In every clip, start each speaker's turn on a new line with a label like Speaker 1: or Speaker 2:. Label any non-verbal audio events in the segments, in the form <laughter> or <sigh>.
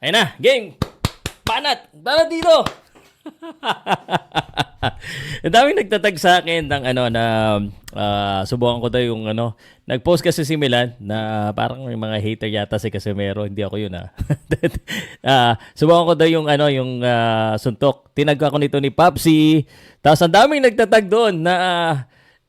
Speaker 1: Ayun na, game! Banat! Banat dito! <laughs> Ang daming nagtatag sa akin ng ano na ah, subukan ko daw yung ano. Nag-post kasi si Milan na parang may mga hater yata si Casemiro, hindi ako yun ah. <laughs> Ah, subukan ko daw yung ano yung ah, suntok. Tinag ako nito ni Papsi. Tapos ang daming nagtatag doon na ah,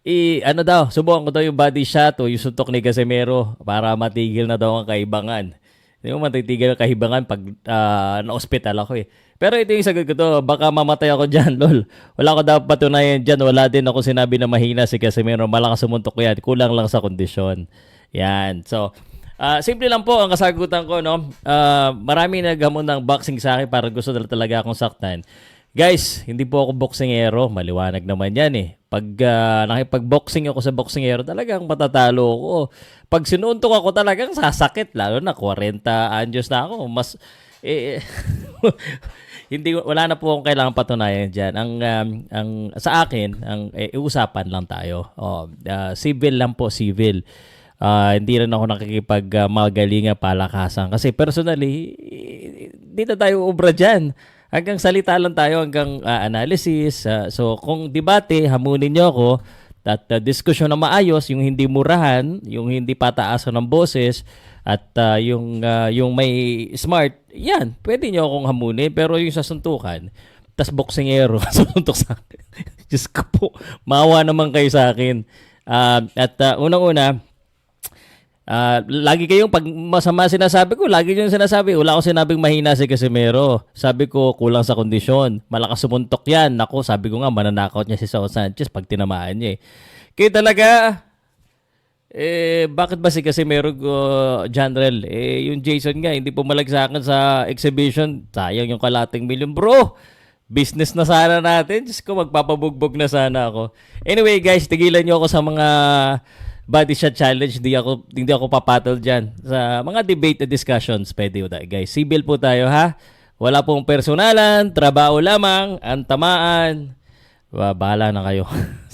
Speaker 1: i ano daw, subukan ko daw yung body shot o yung suntok ni Casemiro para matigil na daw ang kaibangan. Hindi mo matitigil ang kahibangan pag ah, na-hospital ako eh. Pero ito yung sagot ko to, baka mamatay ako dyan, <laughs> lol. Wala ko dapat patunayan dyan. Wala din ako sinabi na mahina si Casemiro. Malakas sumuntok yan. Kulang lang sa kondisyon. Yan. So, ah, simple lang po ang kasagutan ko, no? Ah, marami naghamon ng boxing sa akin para gusto talaga akong saktan. Guys, hindi po ako boksingero. Maliwanag naman yan eh. Pag ah, nakipag-boxing ako sa boksingero, talagang matatalo ako. Pag sinuntok ako talagang sasakit. Lalo na 40 anyos na ako. Mas, eh, <laughs> hindi wala na po akong kailangan patunayan diyan. Ang um, ang sa akin, ang eh, usapan lang tayo. Oh, ah, civil lang po, civil. Ah, hindi rin ako nakikipag uh, magalinga palakasan kasi personally hindi na tayo ubra diyan. Hanggang salita lang tayo hanggang ah, analysis. Ah, so kung debate, hamunin niyo ako at uh, diskusyon na maayos, yung hindi murahan, yung hindi pataasan ng boses at ah, yung ah, yung may smart, yan, pwede niyo akong hamunin pero yung sa suntukan, tas boksingero <laughs> suntok sa akin. Diyos ko po, maawa naman kayo sa akin. Ah, at ah, unang-una, Ah, lagi kayong pag masama sinasabi ko, lagi yung sinasabi, wala akong sinabing mahina si Casemiro. Sabi ko kulang sa kondisyon. Malakas sumuntok 'yan. Nako, sabi ko nga mananakaut niya si Sao Sanchez pag tinamaan niya. Eh. Kaya talaga eh bakit ba si Casemiro uh, Janrel? Eh yung Jason nga hindi pumalag sa akin sa exhibition. Sayang yung kalating milyon, bro. Business na sana natin. Diyos ko, magpapabugbog na sana ako. Anyway, guys, tigilan niyo ako sa mga body shot challenge. Hindi ako, hindi ako papatol dyan. Sa mga debate at discussions, pwede tayo, guys. Civil po tayo, ha? Wala pong personalan, trabaho lamang, ang tamaan. Ba, bahala na kayo. <laughs>